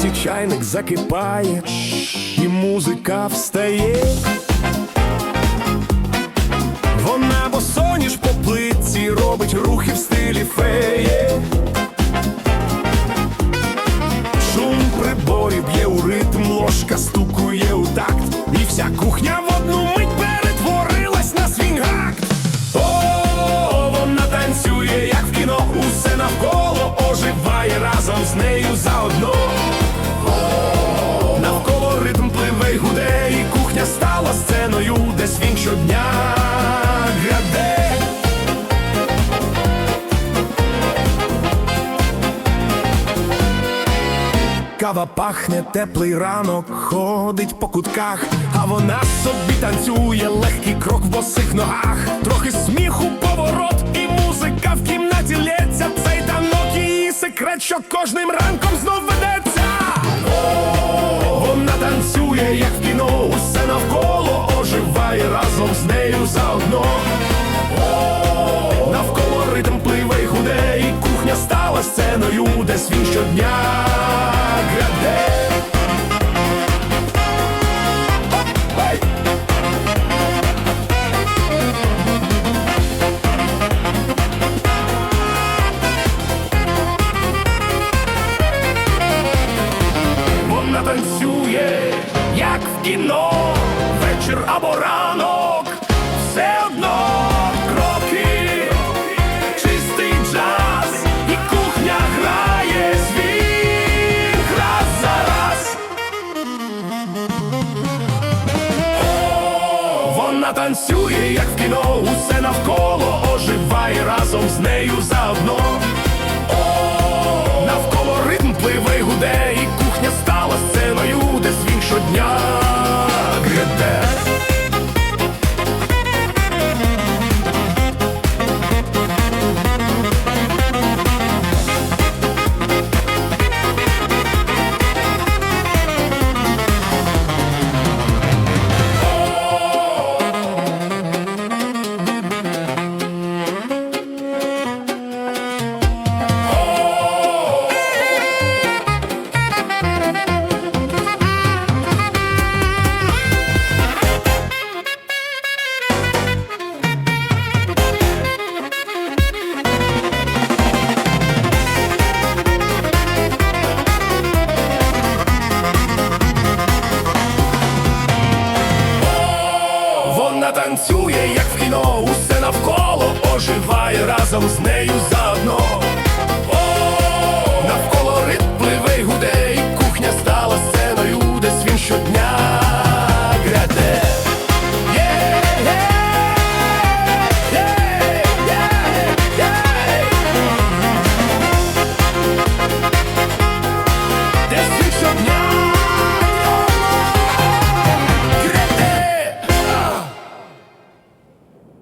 хаті чайник закипає, і музика встає. Вона босоніж по плитці робить рухи в стилі феє. Шум приборів б'є у ритм, ложка стукує у такт, і вся кухня щодня граде. Кава пахне, теплий ранок, ходить по кутках, а вона собі танцює, легкий крок в босих ногах, трохи сміху, поворот, і музика в кімнаті лється. Цей танок її секрет, що кожним ранком знов ведеться. О, Вона танцює, як в кіно, вечір або ранок, все одно кроки, чистий джаз, і кухня грає свій раз за раз. О, Вона танцює, як в кіно, усе навколо оживає разом з нею заодно. Навколо ритм пливе гуде, і кухня стала сценою, де свін щодня оживає разом з нею заодно.